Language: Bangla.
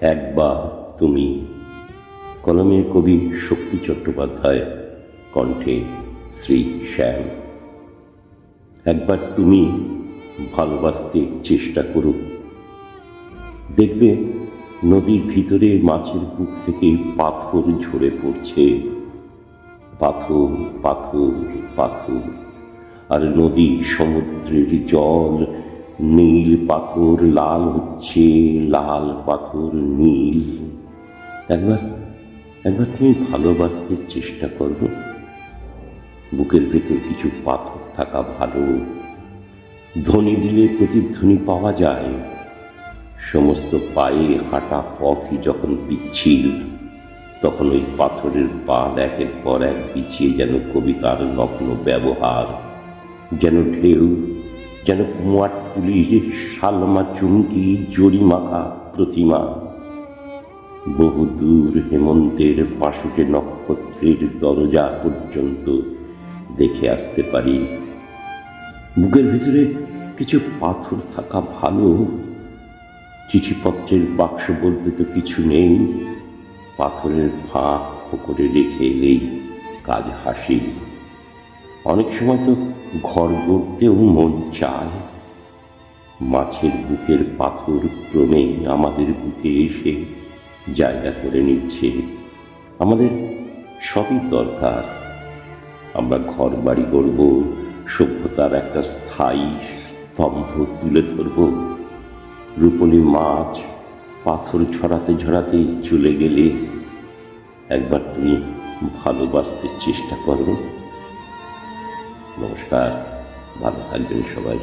একবার তুমি কলমের কবি শক্তি চট্টোপাধ্যায় কণ্ঠে শ্রী শ্যাম। একবার তুমি ভালোবাসতে চেষ্টা করো। দেখবে নদীর ভিতরে মাছের বুক থেকে পাথর ঝরে পড়ছে। পাথর পাথর পাথর। আর নদী সমুদ্রের জল নীল পাথর, লাল হচ্ছে লাল পাথর, নীল। একবার একবার তুমি ভালোবাসতে চেষ্টা করো। বুকের ভেতর কিছু পাথর থাকা ভালো। ধ্বনি দিলে প্রতিধ্বনি পাওয়া যায়। সমস্ত পায়ে হাঁটা পথই যখন বিচ্ছিল তখন ওই পাথরের পাল একের পর এক পিছিয়ে যেন কবিতার নগ্ন ব্যবহার, যেন ঢেউ যেন কুমার পুলির শালমা চুমকি জরিমাখা প্রতিমা। বহুদূর হেমন্তের পাশুটে নক্ষত্রের দরজা পর্যন্ত দেখে আসতে পারি। বুকের ভিতরে কিছু পাথর থাকা ভালো। চিঠিপত্রের বাক্স বলতে তো কিছু নেই। পাথরের ফাঁক করে রেখে এলেই কাজ হাসি। অনেক সময় তো ঘর গড়তেও মন চায়। মাছের বুকের পাথর ক্রমে আমাদের বুকে এসে জায়গা করে নিচ্ছে। আমাদের সবই দরকার। আমরা ঘর বাড়ি গড়ব সভ্যতার একটা স্থায়ী স্তম্ভ তুলে ধরব। রূপলি মাছ পাথর ছড়াতে ছড়াতে চলে গেলে একবার তুমি ভালোবাসতে চেষ্টা করো। নমস্কার ভালো থাকবেন সবাই।